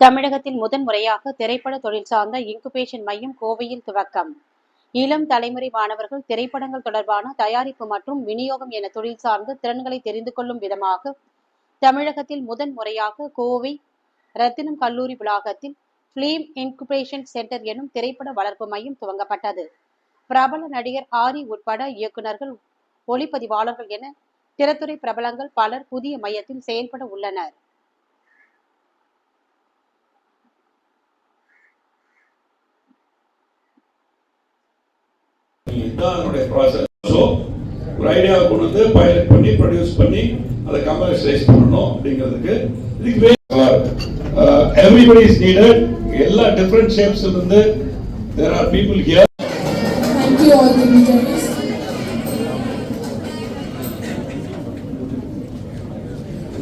தமிழகத்தில் முதன்முறையாக திரைப்பட தொழில் சார்ந்த இன்குபேஷன் மையம் கோவையில் துவக்கம். இளம் தலைமுறை மாணவர்கள் திரைப்படங்கள் தொடர்பான தயாரிப்பு மற்றும் விநியோகம் என தொழில் சார்ந்த திறன்களை தெரிந்து கொள்ளும் விதமாக தமிழகத்தில் முதன்முறையாக கோவை ரத்தினம் கல்லூரி வளாகத்தில் பிலிம் இன்குபேஷன் சென்டர் எனும் திரைப்பட வளர்ப்பு மையம் துவங்கப்பட்டது. பிரபல நடிகர் ஆரி உட்பட இயக்குனர்கள் ஒளிப்பதிவாளர்கள் என திரைத்துறை பிரபலங்கள் பலர் புதிய மையத்தில் செயல்பட உள்ளனர். இதுதான் அதனுடைய ப்ராசஸ் ஸோ ஒரு ஐடியாவை கொண்டு வந்து பைலட் பண்ணி ப்ரொடியூஸ் பண்ணி அதை கமர்ஷியலைஸ் பண்ணணும் அப்படிங்கிறதுக்கு இதுக்கு எவ்ரிபடி இஸ் நீடட் எல்லா டிஃப்ரெண்ட் ஷேப்ஸ் இருந்து there are people here Thank you all dignitaries.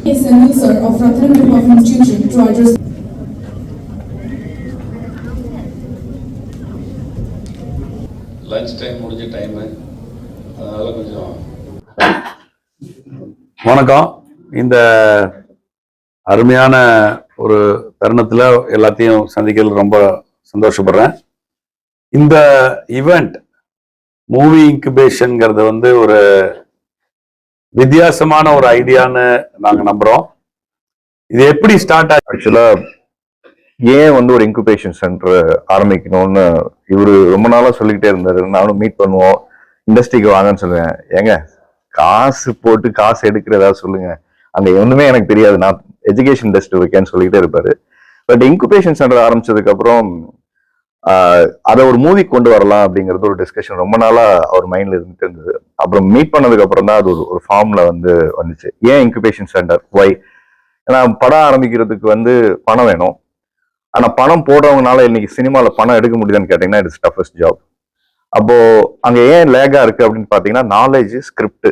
Is Senil sir of Ratnam Group of Institution to address lunch time முடிஞ்ச டைமு அதனால கொஞ்சம் வணக்கம். இந்த அருமையான ஒரு தருணத்தில் எல்லாத்தையும் சந்திக்கிறது ரொம்ப சந்தோஷப்படுறேன். இந்த ஈவெண்ட் மூவி இன்குபேஷன்ங்கிறது வந்து ஒரு வித்தியாசமான ஒரு ஐடியான்னு நாங்கள் நம்புகிறோம் இது எப்படி ஸ்டார்ட் ஆச்சு ஆக்சுவலா ஏன் வந்து ஒரு இன்குபேஷன் சென்டர் ஆரம்பிக்கணும்னு இவரு ரொம்ப நாளாக சொல்லிக்கிட்டே இருந்தார். நானும் மீட் பண்ணுவோம். இண்டஸ்ட்ரிக்கு வாங்கன்னு சொல்லுவேன். ஏங்க காசு போட்டு காசு எடுக்கிறதா சொல்லுங்க. அந்த ஒன்றுமே எனக்கு தெரியாது. நான் எஜுகேஷன் இண்டஸ்ட்ரி இருக்கேன்னு சொல்லிக்கிட்டே இருப்பாரு. பட் இன்குபேஷன் சென்டர் ஆரம்பிச்சதுக்கப்புறம் அதை ஒரு மூவி கொண்டு வரலாம் அப்படிங்கிறது ஒரு டிஸ்கஷன் ரொம்ப நாளாக அவர் மைண்டில் இருந்துட்டு இருந்தது. அப்புறம் மீட் பண்ணதுக்கப்புறம் தான் அது ஒரு ஒரு ஃபார்மில் வந்து வந்துச்சு. ஏன் இன்குபேஷன் சென்டர் ஒய் ஏன்னா படம் ஆரம்பிக்கிறதுக்கு வந்து பணம் வேணும். ஆனா பணம் போடுறவங்கனால இன்னைக்கு சினிமால பணம் எடுக்க முடியுதுன்னு கேட்டீங்கன்னா இட்ஸ் டஃபஸ்ட் ஜாப் அப்போ அங்க ஏன் லேகா இருக்கு அப்படின்னு பாத்தீங்கன்னா நாலேஜ் ஸ்கிரிப்ட்